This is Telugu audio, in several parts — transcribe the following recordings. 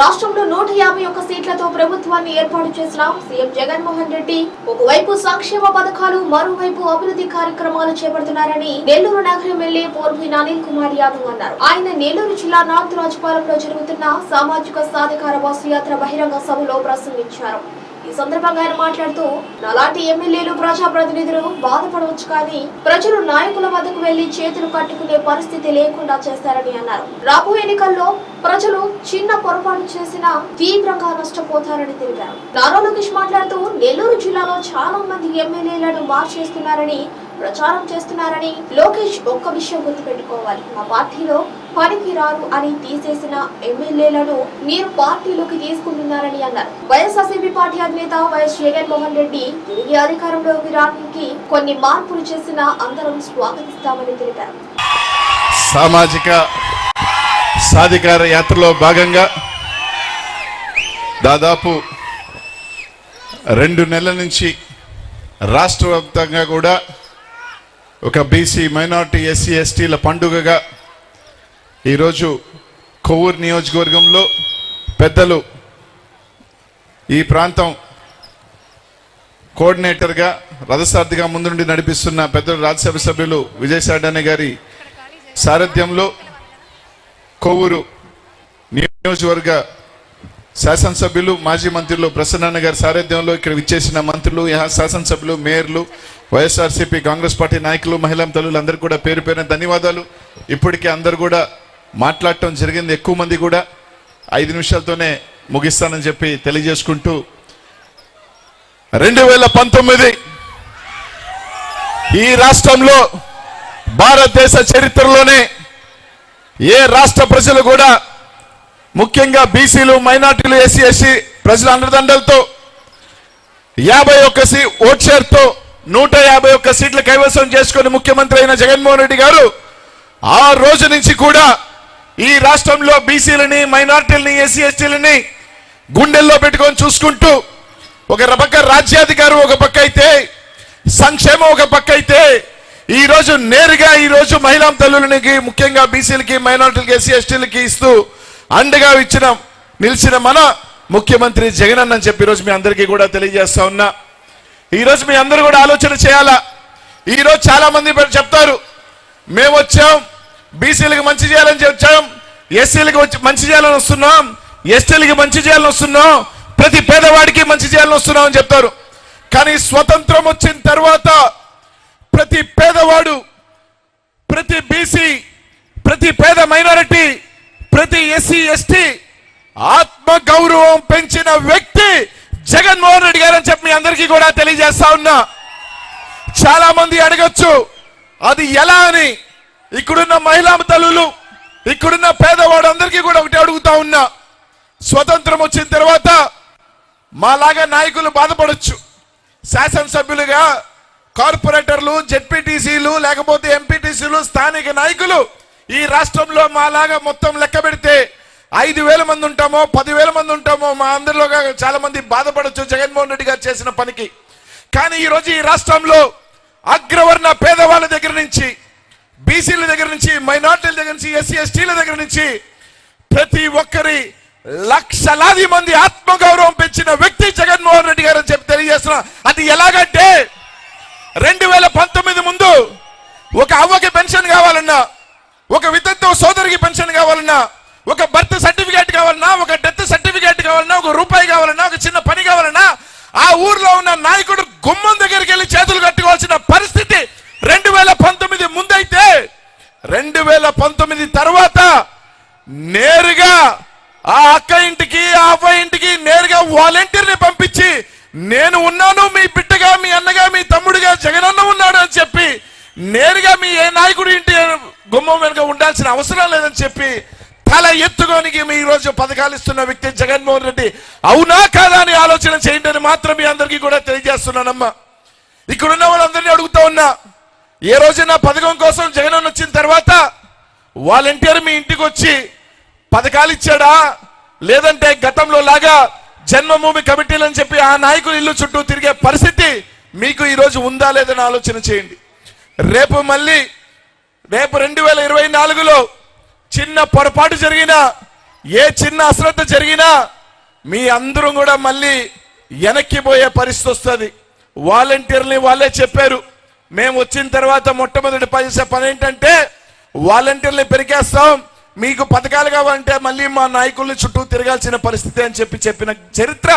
రాష్ట్రంలో నూట యాభై ఒక్క సీట్లతో ప్రభుత్వాన్ని ఏర్పాటు చేసిన సీఎం జగన్మోహన్ రెడ్డి ఒకవైపు సంక్షేమ పథకాలు మరోవైపు అభివృద్ధి కార్యక్రమాలు చేపడుతున్నారని నెల్లూరు నగర ఎమ్మెల్యే పోర్భి అనిల్ కుమార్ యాదవ్ అన్నారు. ఆయన నెల్లూరు జిల్లా నార్త్ రాజపాలెంలో జరుగుతున్న సామాజిక సాధికార బస్సు యాత్ర బహిరంగ సభలో ప్రసంగించారు. ఈ సందర్భంగా ఆయన మాట్లాడుతూ నాలాంటి ఎమ్మెల్యేలు ప్రజాప్రతినిధులు బాధపడవచ్చు కానీ ప్రజలు నాయకుల వద్దకు వెళ్ళి చేతులు కట్టుకునే పరిస్థితి లేకుండా చేస్తారని అన్నారు. రాబో ఎన్నికల్లో ప్రజలు చిన్న పొరపాటు చేసినా తీవ్రంగా నష్టపోతారని తెలిపారు. నారా లోకేష్ మాట్లాడుతూ నెల్లూరు జిల్లాలో చాలా మంది ఎమ్మెల్యేలను మార్చేస్తున్నారని ప్రచారం చేస్తున్నారని లోకేష్ ఒక్క విషయం గుర్తుపెట్టుకోవాలి. మా పార్టీలో పనికి రారు అని తీసేసిన ఎమ్మెల్యేలను మీరు పార్టీలోకి తీసుకుంటున్నారని అన్నారు. వైఎస్ఆర్సీపీ పార్టీ అధినేత వైఎస్ జగన్మోహన్ రెడ్డి తిరిగి అధికారంలోకి రావడానికి కొన్ని మార్పులు చేసిన అందరం స్వాగతిస్తామని తెలిపారు. సామాజిక సాధికార యాత్రలో భాగంగా దాదాపు రెండు నెలల నుంచి రాష్ట్ర వ్యాప్తంగా కూడా ఒక బీసీ మైనార్టీ ఎస్సీ ఎస్టీల పండుగగా ఈరోజు కొవ్వూరు నియోజకవర్గంలో పెద్దలు ఈ ప్రాంతం కోఆర్డినేటర్గా రథసార్థిగా ముందు నుండి నడిపిస్తున్న పెద్దలు రాజ్యసభ సభ్యులు విజయసాయి గారి సారథ్యంలో కొవ్వూరు నియోజకవర్గ శాసనసభ్యులు మాజీ మంత్రులు ప్రసన్న గారి సారథ్యంలో ఇక్కడ విచ్చేసిన మంత్రులు శాసనసభ్యులు మేయర్లు వైఎస్ఆర్సీపీ కాంగ్రెస్ పార్టీ నాయకులు మహిళా తల్లులు అందరూ కూడా పేరు పేరున ధన్యవాదాలు. ఇప్పటికే అందరు కూడా మాట్లాడటం జరిగింది ఎక్కువ మంది కూడా. ఐదు నిమిషాలతోనే ముగిస్తానని చెప్పి తెలియజేసుకుంటూ. రెండు వేల పంతొమ్మిది ఈ రాష్ట్రంలో భారతదేశ చరిత్రలోనే ఏ రాష్ట్ర ప్రజలు కూడా ముఖ్యంగా బీసీలు మైనార్టీలు ఎస్సీ ఎస్సీ ప్రజల అండదండలతో యాభై ఒక్క సీ ఓట్ షేర్తో నూట యాభై ఒక్క సీట్లు కైవసం చేసుకుని ముఖ్యమంత్రి అయిన జగన్మోహన్ రెడ్డి గారు ఆ రోజు నుంచి కూడా ఈ రాష్ట్రంలో బీసీలని మైనార్టీలని ఎస్సీ ఎస్టీలని గుండెల్లో పెట్టుకొని చూసుకుంటూ ఒక పక్క రాజ్యాధికారం ఒక పక్క అయితే సంక్షేమం ఒక పక్క అయితే ఈరోజు నేరుగా ఈరోజు మహిళా తల్లులకి ముఖ్యంగా బీసీలకి మైనార్టీలకి ఎస్సీ ఎస్టీలకి ఇస్తూ అండగా ఇచ్చిన నిలిచిన మన ముఖ్యమంత్రి జగన్ అని చెప్పి ఈరోజు మీ అందరికీ కూడా తెలియజేస్తా ఉన్నా. ఈరోజు మీ అందరూ కూడా ఆలోచన చేయాలా? ఈ రోజు చాలా మంది చెప్తారు మేము వచ్చాం బీసీలకు మంచి చేయాలని వచ్చాం ఎస్సీలకు మంచి చేయాలని వస్తున్నాం ఎస్టీలకి మంచి చేయాలని వస్తున్నాం ప్రతి పేదవాడికి మంచి చేయాలని వస్తున్నాం అని చెప్తారు. కానీ స్వతంత్రం వచ్చిన తర్వాత ప్రతి పేదవాడు ప్రతి బీసీ ప్రతి పేద మైనారిటీ ప్రతి ఎస్సీ ఎస్టీ ఆత్మ గౌరవం పెంచిన వ్యక్తి జగన్మోహన్ రెడ్డి గారు అని చెప్పి మీ అందరికీ కూడా తెలియజేస్తా ఉన్నా. చాలా మంది అడగచ్చు అది ఎలా అని ఇక్కడున్న మహిళా తల్లులు ఇక్కడున్న పేదవాడు అందరికీ కూడా ఒకటి అడుగుతా ఉన్నా. స్వతంత్రం వచ్చిన తర్వాత మాలాగా నాయకులు బాధపడచ్చు. శాసనసభ్యులుగా కార్పొరేటర్లు జెడ్పీటీసీలు లేకపోతే ఎంపీటీసీలు స్థానిక నాయకులు ఈ రాష్ట్రంలో మాలాగా మొత్తం లెక్క పెడితే ఐదు వేల మంది ఉంటామో పదివేల మంది ఉంటామో మా అందరిలో చాలా మంది బాధపడొచ్చు. జగన్మోహన్ రెడ్డి గారు చేసిన పనికి. కానీ ఈరోజు ఈ రాష్ట్రంలో అగ్రవర్ణ పేదవాళ్ళ దగ్గర నుంచి బీసీల దగ్గర నుంచి మైనార్టీల దగ్గర నుంచి ఎస్సీ ఎస్టీల దగ్గర నుంచి ప్రతి ఒక్కరి లక్షలాది మంది ఆత్మగౌరవం పెంచిన వ్యక్తి జగన్మోహన్ రెడ్డి గారు అని చెప్పి తెలియజేస్తున్నా. అది ఎలాగంటే రెండు వేల పంతొమ్మిది ముందు ఒక అవ్వకి పెన్షన్ కావాలన్నా ఒక వితంతు సోదరికి పెన్షన్ కావాలన్నా ఒక బర్త్ సర్టిఫికేట్ కావాలన్నా ఒక డెత్ సర్టిఫికేట్ కావాలన్నా ఒక రూపాయి కావాలన్నా ఒక చిన్న పని కావాలన్నా ఆ ఊర్లో ఉన్న నాయకుడు గుమ్మం దగ్గరికి వెళ్ళి చేతులు కట్టుకోవాల్సిన పరిస్థితి రెండు వేల పంతొమ్మిది రెండు వేల పంతొమ్మిది తర్వాత నేరుగా ఆ అక్క ఇంటికి ఆ అవ్వ ఇంటికి నేరుగా వాలంటీర్ని పంపించి నేను ఉన్నాను మీ బిడ్డగా మీ అన్నగా మీ తమ్ముడిగా జగనన్న ఉన్నాడు అని చెప్పి నేరుగా మీ ఏ నాయకుడి ఇంటి గుమ్మం వెనుక ఉండాల్సిన అవసరం లేదని చెప్పి తల ఎత్తుకోనికి మీ ఈరోజు రోజు పథకాలు ఇస్తున్న వ్యక్తి జగన్మోహన్ రెడ్డి. అవునా కాదా అని ఆలోచన చేయండి అని మాత్రం మీ అందరికీ కూడా తెలియజేస్తున్నానమ్మా. ఇక్కడున్న వాళ్ళందరినీ అడుగుతా ఉన్నా. ఏ రోజైనా పథకం కోసం జగన్ వచ్చిన తర్వాత వాలంటీర్ మీ ఇంటికి వచ్చి పథకాలు ఇచ్చాడా? లేదంటే గతంలో లాగా జన్మభూమి కమిటీలు అని చెప్పి ఆ నాయకులు ఇల్లు చుట్టూ తిరిగే పరిస్థితి మీకు ఈరోజు ఉందా లేదని ఆలోచన చేయండి. రేపు మళ్ళీ రేపు రెండు వేల ఇరవై నాలుగులో చిన్న పొరపాటు జరిగినా ఏ చిన్న అశ్రద్ధ జరిగినా మీ అందరూ కూడా మళ్ళీ వెనక్కి పోయే పరిస్థితి వస్తుంది. వాలంటీర్ని వాళ్ళే చెప్పారు. మేము వచ్చిన తర్వాత మొట్టమొదటి పని పని ఏంటంటే వాలంటీర్ని పెరిగేస్తాం. మీకు పథకాలు కావాలంటే మళ్ళీ మా నాయకుల్ని చుట్టూ తిరగాల్సిన పరిస్థితి అని చెప్పి చెప్పిన చరిత్ర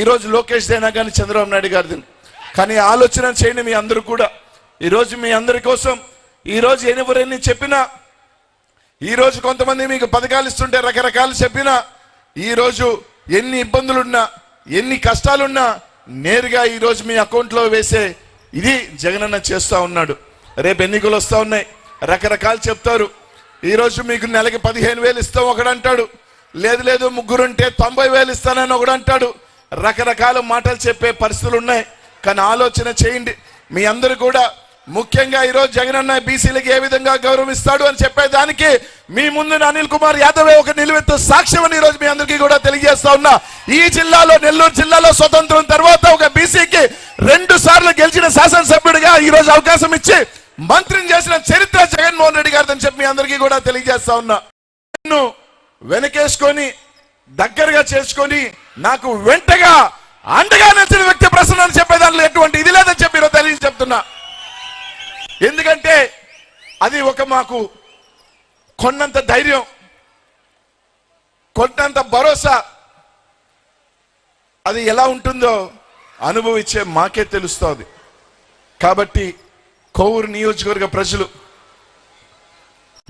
ఈరోజు లోకేష్ దేనా కానీ చంద్రబాబు నాయుడు గారిది. కానీ ఆలోచన చేయండి మీ అందరూ కూడా. ఈరోజు మీ అందరి కోసం ఈరోజు రోజు చెప్పినా ఈరోజు కొంతమంది మీకు పథకాలు ఇస్తుంటే రకరకాలు చెప్పినా ఈరోజు ఎన్ని ఇబ్బందులున్నా ఎన్ని కష్టాలున్నా నేరుగా ఈరోజు మీ అకౌంట్లో వేసే ఇది జగనన్న చేస్తూ ఉన్నాడు. రేపు ఎన్నికలు వస్తూ ఉన్నాయి. రకరకాలు చెప్తారు. ఈరోజు మీకు నెలకి పదిహేను వేలు ఇస్తాం ఒకడంటాడు. లేదు లేదు ముగ్గురుంటే తొంభై వేలు ఇస్తానని ఒకడంటాడు. రకరకాల మాటలు చెప్పే పరిస్థితులు ఉన్నాయి. కానీ ఆలోచన చేయండి. మీ అందరూ కూడా ముఖ్యంగా ఈరోజు జగనన్న బీసీలకు ఏ విధంగా గౌరవిస్తాడు అని చెప్పేదానికి మీ ముందు అనిల్ కుమార్ యాదవ్ ఒక నిలువెత్తు సాక్ష్యం అని ఈరోజు మీ అందరికీ కూడా తెలియజేస్తా ఉన్నా. ఈ జిల్లాలో నెల్లూరు జిల్లాలో స్వతంత్రం తర్వాత ఒక బీసీకి రెండు సార్లు గెలిచిన శాసనసభ్యుడిగా ఈ రోజు అవకాశం ఇచ్చి మంత్రిని చేసిన చరిత్ర జగన్మోహన్ రెడ్డి అని చెప్పి మీ అందరికీ కూడా తెలియజేస్తా ఉన్నా. నన్ను వెనకేసుకొని దగ్గరగా చేసుకొని నాకు వెంటగా అండగా నిలిచిన వ్యక్తి ప్రసన్న అని చెప్పే దాంట్లో ఎటువంటి ఇది లేదని చెప్పి ఈరోజు తెలియ చెప్తున్నా. ఎందుకంటే అది ఒక మాకు కొన్నంత ధైర్యం కొన్నంత భరోసా. అది ఎలా ఉంటుందో అనుభవించే మాకే తెలుస్తుంది. కాబట్టి కోవూరు నియోజకవర్గ ప్రజలు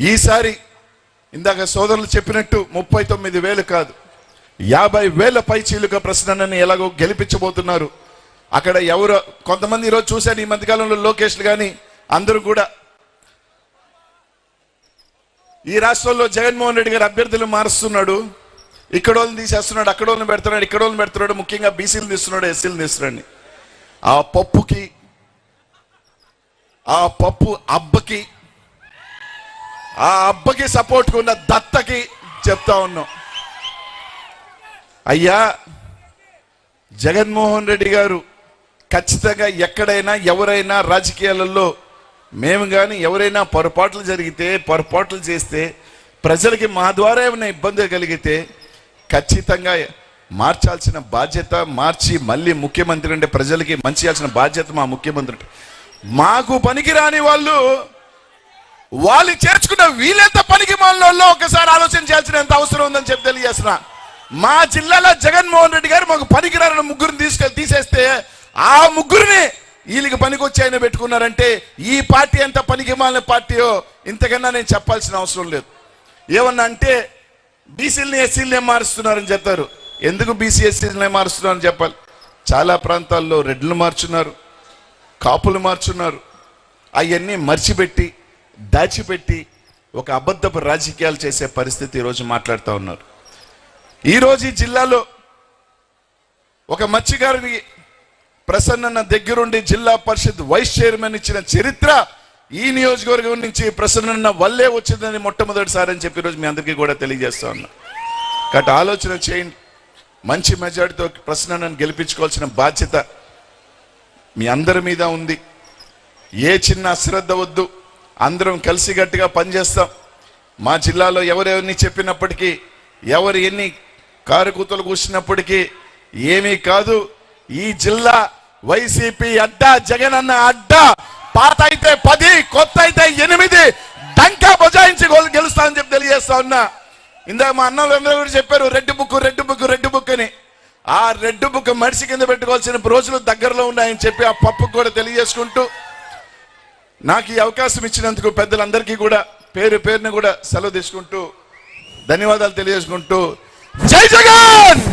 ఈసారి ఇందాక సోదరులు చెప్పినట్టు ముప్పై తొమ్మిది వేలు కాదు యాభై వేల పై చీలుక ప్రశ్నని ఎలాగో గెలిపించబోతున్నారు. అక్కడ ఎవరు కొంతమంది ఈరోజు చూశాను ఈ మధ్యకాలంలో లోకేష్లు కానీ అందరూ కూడా. ఈ రాష్ట్రంలో జగన్మోహన్ రెడ్డి గారు అభ్యర్థులు మారుస్తున్నాడు. ఇక్కడ వాళ్ళని తీసేస్తున్నాడు అక్కడ వాళ్ళని పెడుతున్నాడు ఇక్కడ వాళ్ళని పెడుతున్నాడు ముఖ్యంగా బీసీలు తీస్తున్నాడు ఎస్సీలు తీస్తున్నాడు ఆ పప్పుకి ఆ పప్పు అబ్బకి ఆ అబ్బకి సపోర్ట్ ఉన్న దత్తకి చెప్తా ఉన్నాం. అయ్యా జగన్మోహన్ రెడ్డి గారు ఖచ్చితంగా ఎక్కడైనా ఎవరైనా రాజకీయాలలో మేము కానీ ఎవరైనా పొరపాట్లు జరిగితే పొరపాట్లు చేస్తే ప్రజలకి మా ద్వారా ఏమైనా ఇబ్బంది కలిగితే ఖచ్చితంగా మార్చాల్సిన బాధ్యత మార్చి మళ్ళీ ముఖ్యమంత్రి అంటే ప్రజలకి మంచి చేయాల్సిన బాధ్యత మా ముఖ్యమంత్రి మాకు పనికిరాని వాళ్ళు వాళ్ళు చేర్చుకున్న వీళ్ళెంత పనికి మనలో ఒకసారి ఆలోచన చేయాల్సిన ఎంత అవసరం ఉందని చెప్పి తెలియజేసిన మా జిల్లాలో జగన్మోహన్ రెడ్డి గారు మాకు పనికిరాని ముగ్గురిని తీసుకెళ్ళి తీసేస్తే ఆ ముగ్గురిని వీళ్ళకి పనికి ఆయన పెట్టుకున్నారంటే ఈ పార్టీ ఎంత పనికి మాలిన పార్టీయో ఇంతకన్నా నేను చెప్పాల్సిన అవసరం లేదు. ఏమన్నా అంటే బీసీలని ఎస్సీలనే మారుస్తున్నారని చెప్తారు ఎందుకు బీసీ ఎస్సీలనే మారుస్తున్నారని చెప్పాలి? చాలా ప్రాంతాల్లో రెడ్లు మార్చున్నారు కాపులు మార్చున్నారు. అవన్నీ మర్చిపెట్టి దాచిపెట్టి ఒక అబద్ధపు రాజకీయాలు చేసే పరిస్థితి ఈరోజు మాట్లాడుతూ ఉన్నారు. ఈరోజు ఈ జిల్లాలో ఒక మత్స్యకారుని ప్రసన్న దగ్గరుండి జిల్లా పరిషత్ వైస్ చైర్మన్ ఇచ్చిన చరిత్ర ఈ నియోజకవర్గం నుంచి ప్రసన్న వల్లే వచ్చిందని మొట్టమొదటిసారి అని చెప్పి ఈరోజు మీ అందరికీ కూడా తెలియజేస్తా ఉన్నా. కాబట్టి ఆలోచన చేయండి. మంచి మెజార్టీతో ప్రసన్నను గెలిపించుకోవాల్సిన బాధ్యత మీ అందరి మీద ఉంది. ఏ చిన్న అశ్రద్ధ వద్దు. అందరం కలిసిగట్టుగా పనిచేస్తాం. మా జిల్లాలో ఎవరెవరిని చెప్పినప్పటికీ ఎవరు ఎన్ని కారుకూతలు కూర్చున్నప్పటికీ ఏమీ కాదు. ఈ జిల్లా వైసీపీ అడ్డా జగన్ అన్న అడ్డా. పాత అయితే పది కొత్త అయితే ఎనిమిది. డంకా బజాయించి గెలుస్తా అని చెప్పి తెలియజేస్తా ఉన్నా. ఇందాక మా అన్న అందరూ కూడా చెప్పారు red book red book red book అని. ఆ రెడ్ బుక్ మడిసి కింద పెట్టుకోవాల్సిన రోజులు దగ్గరలో ఉన్నాయని చెప్పి ఆ పప్పుకు కూడా తెలియజేసుకుంటూ నాకు ఈ అవకాశం ఇచ్చినందుకు పెద్దలందరికీ కూడా పేరు పేరుని కూడా సెలవు తీసుకుంటూ ధన్యవాదాలు తెలియజేసుకుంటూ జై జగన్!